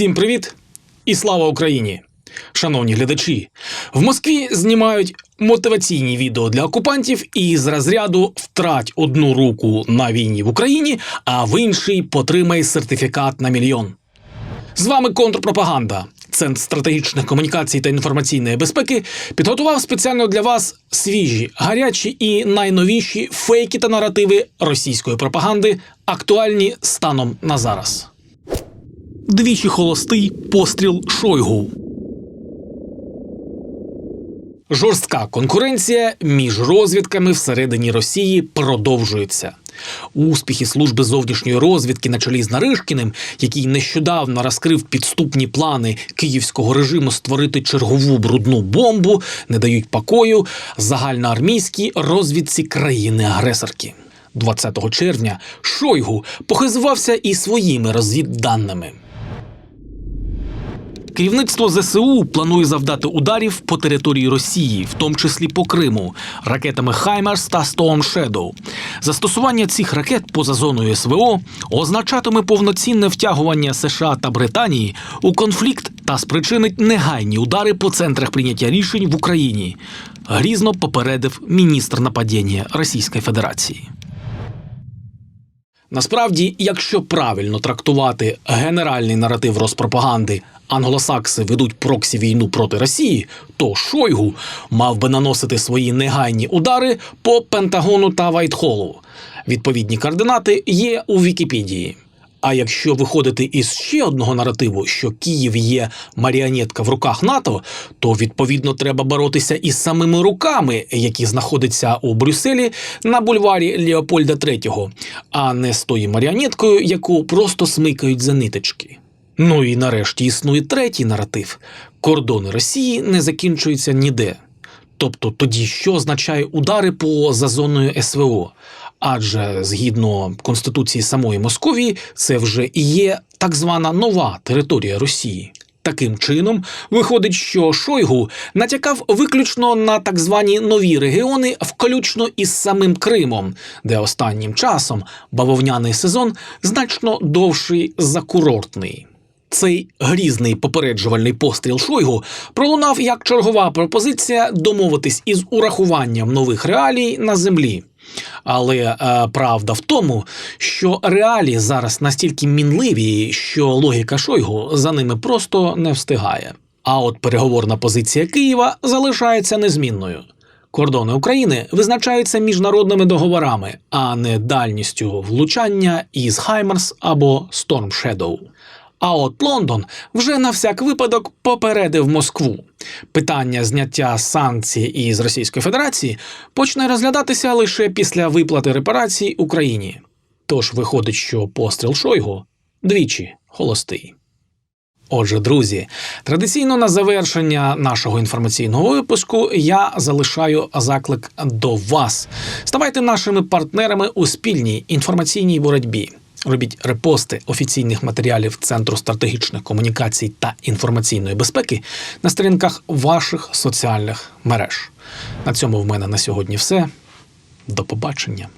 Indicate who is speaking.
Speaker 1: Всім привіт і слава Україні! Шановні глядачі, в Москві знімають мотиваційні відео для окупантів і з розряду втрать одну руку на війні в Україні, а в іншій потримай сертифікат на мільйон. З вами контрпропаганда. Центр стратегічних комунікацій та інформаційної безпеки підготував спеціально для вас свіжі, гарячі і найновіші фейки та наративи російської пропаганди, актуальні станом на зараз. Двічі холостий постріл Шойгу. Жорстка конкуренція між розвідками всередині Росії продовжується. Успіхи служби зовнішньої розвідки на чолі з Наришкіним, який нещодавно розкрив підступні плани київського режиму створити чергову брудну бомбу, не дають покою загальноармійській розвідці країни-агресорки. 20 червня Шойгу похизувався і своїми розвідданими. Керівництво ЗСУ планує завдати ударів по території Росії, в тому числі по Криму, ракетами Хаймерс та Storm Shadow. Застосування цих ракет поза зоною СВО означатиме повноцінне втягування США та Британії у конфлікт та спричинить негайні удари по центрах прийняття рішень в Україні. Грізно попередив міністр нападіння Російської Федерації. Насправді, якщо правильно трактувати генеральний наратив розпропаганди, англосакси ведуть проксі війну проти Росії, то Шойгу мав би наносити свої негайні удари по Пентагону та Вайтхолу. Відповідні координати є у Вікіпедії. А якщо виходити із ще одного наративу, що Київ є маріонетка в руках НАТО, то відповідно треба боротися із самими руками, які знаходяться у Брюсселі на бульварі Леопольда III, а не з тою маріонеткою, яку просто смикають за ниточки. Ну і нарешті існує третій наратив: кордони Росії не закінчуються ніде. Тобто тоді що означає удари по за зоною СВО? Адже згідно конституції самої Московії, це вже і є так звана нова територія Росії. Таким чином, виходить, що Шойгу натякав виключно на так звані нові регіони, включно із самим Кримом, де останнім часом бавовняний сезон значно довший за курортний. Цей грізний попереджувальний постріл Шойгу пролунав як чергова пропозиція домовитись із урахуванням нових реалій на землі. Але е, правда в тому, що реалії зараз настільки мінливі, що логіка Шойгу за ними просто не встигає. А от переговорна позиція Києва залишається незмінною. Кордони України визначаються міжнародними договорами, а не дальністю влучання із Хаймерс або Storm Shadow. А от Лондон вже на всяк випадок попередив Москву. Питання зняття санкцій із Російської Федерації почне розглядатися лише після виплати репарацій Україні. Тож виходить, що постріл Шойгу двічі холостий. Отже, друзі, традиційно на завершення нашого інформаційного випуску я залишаю заклик до вас. Ставайте нашими партнерами у спільній інформаційній боротьбі. Робіть репости офіційних матеріалів Центру стратегічних комунікацій та інформаційної безпеки на сторінках ваших соціальних мереж. На цьому в мене на сьогодні все. До побачення.